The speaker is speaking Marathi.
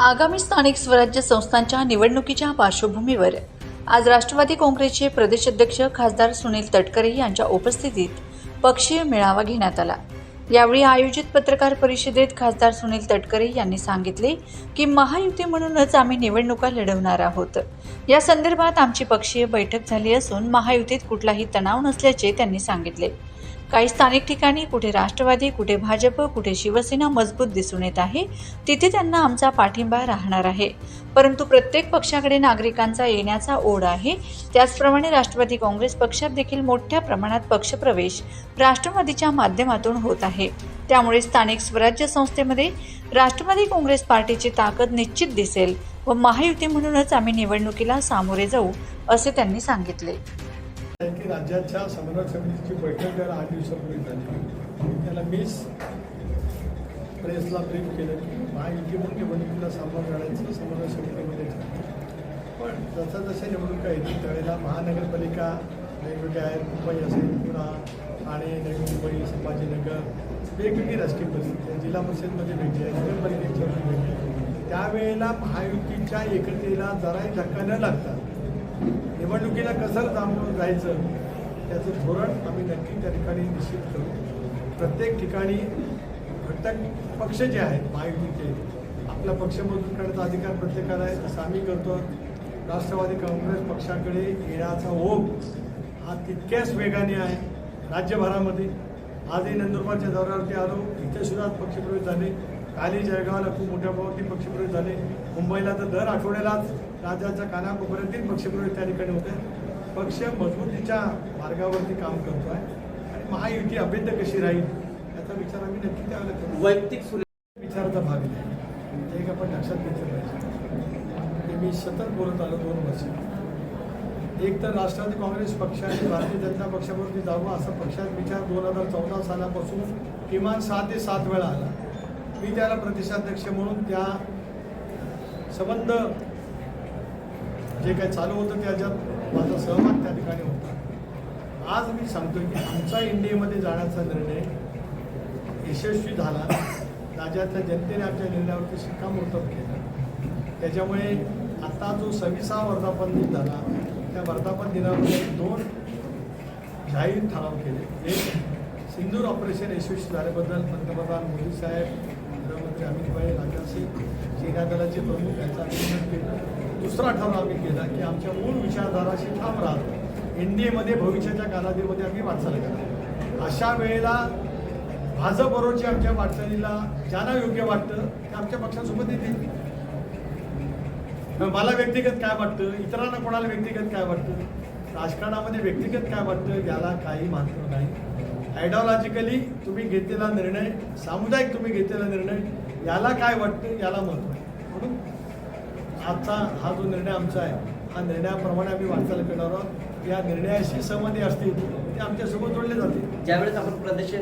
आगामी स्थानिक स्वराज्य संस्थांच्या निवडणुकीच्या पार्श्वभूमीवर आज राष्ट्रवादी काँग्रेसचे प्रदेशाध्यक्ष खासदार सुनील तटकरे यांच्या उपस्थितीत पक्षीय मेळावा घेण्यात आला. यावेळी आयोजित पत्रकार परिषदेत खासदार सुनील तटकरे यांनी सांगितले की महायुती म्हणूनच आम्ही निवडणुका लढवणार आहोत. या संदर्भात आमची पक्षीय बैठक झाली असून महायुतीत कुठलाही तणाव नसल्याचे त्यांनी सांगितले. काही स्थानिक ठिकाणी कुठे राष्ट्रवादी कुठे भाजप कुठे शिवसेना मजबूत दिसून येत आहे. तिथे त्यांना आमचा पाठिंबा राहणार आहे. परंतु प्रत्येक पक्षाकडे नागरिकांचा येण्याचा ओढ आहे. त्याचप्रमाणे राष्ट्रवादी काँग्रेस पक्षात देखील मोठ्या प्रमाणात पक्षप्रवेश राष्ट्रवादीच्या माध्यमातून होत आहे. त्यामुळे स्थानिक स्वराज्य संस्थेमध्ये राष्ट्रवादी काँग्रेस पार्टीची ताकद निश्चित दिसेल व महायुती म्हणूनच आम्ही निवडणुकीला सामोरे जाऊ असे त्यांनी सांगितले. की राज्याच्या समन्वय समितीची बैठक जर आठ दिवसापूर्वी झाली. त्याला मीच प्रेसला ब्रीफ केलं की महायुतीमुळे निवडणुकीला सामोरं जाण्याचं समन्वय समितीमध्ये पण जसं जसं निवडणुका येतील त्यावेळेला महानगरपालिका वेगवेगळ्या आहेत मुंबई असेल पुरा ठाणे नवी मुंबई संभाजीनगर वेगवेगळी राजकीय परिस्थिती आहे. जिल्हा परिषदमध्ये वेगळी आहे नगरपालिकेची वेगळी आहे. त्यावेळेला महायुतीच्या एकतेला जराही धक्का न लागता निवडणुकीला कसं सामोरं जायचं त्याचं धोरण आम्ही नक्की त्या ठिकाणी निश्चित करू. प्रत्येक ठिकाणी घटक पक्ष जे आहेत महायुतीचे आपला पक्ष मजबूत करण्याचा अधिकार प्रत्येकाला आहे तसं आम्ही करतो. राष्ट्रवादी काँग्रेस पक्षाकडे येण्याचा ओघ हा तितक्याच वेगाने आहे. राज्यभरामध्ये आजही नंदुरबारच्या दौऱ्यावरती आलो इथे सुद्धा पक्षप्रवेश झाले. काली जळगावला खूप मोठ्या प्रमाणात पक्षप्रवेश झाले. मुंबईला तर दर आठवड्यालाच राज्याच्या कानाकोपऱ्यातील पक्षप्रवेश त्या ठिकाणी होते पक्ष मजबूतीच्या मार्गावरती काम करतो आहे आणि महायुती अभेद्य कशी राहील याचा विचार आम्ही नक्की त्यावेळेला करू. वैयक्तिक विचाराचा भाग आहे ते एक आपण लक्षात घेतलं पाहिजे. मी सतत बोलत आलो दोन वर्ष. एक तर राष्ट्रवादी काँग्रेस पक्ष आणि भारतीय जनता पक्षावरती जावं असा पक्षात विचार दोन हजार चौदा सालापासून किमान सहा ते सात वेळा आला. मी त्याला प्रदेशाध्यक्ष म्हणून त्या संबंध जे काही चालू होतं त्याच्यात माझा सहभाग त्या ठिकाणी होता. आज मी सांगतोय की आमचा इंडियामध्ये जाण्याचा निर्णय यशस्वी झाला. राज्यातल्या जनतेने आमच्या निर्णयावरती शिक्कामोर्तब केलं. त्याच्यामुळे आता जो सव्वीसा वर्धापन दिन झाला त्या वर्धापन दिनामध्ये दोन जाहीर ठराव केले. एक सिंदूर ऑपरेशन यशस्वी झाल्याबद्दल पंतप्रधान मोदी साहेब सेना प्रमुख यांचा दुसरा ठराव आम्ही केला की आमच्या मूळ विचारधाराशी ठाम राहतो. एन डी एमध्ये भविष्याच्या कालावधीमध्ये आम्ही वाटचाल करा अशा वेळेला भाजपबरोबरची आमच्या वाटचालीला ज्यांना योग्य वाटतं ते आमच्या पक्षासोबत येतील. मग मला व्यक्तिगत काय वाटतं? इतरांना कोणाला व्यक्तिगत काय वाटतं? राजकारणामध्ये व्यक्तिगत काय वाटतं? याला काही महत्त्व नाही. आयडिओलॉजिकली तुम्ही घेतलेला निर्णय सामुदायिक तुम्ही घेतलेला निर्णय याला काय वाटतं? याला महत्त्व आहे. म्हणून आजचा हा जो निर्णय आमचा आहे हा निर्णयाप्रमाणे आम्ही वाटचाल करणार आहोत. या निर्णयाशी सहमती असतील ते आमच्यासोबत जोडले जातील. ज्यावेळेस आपण प्रदेश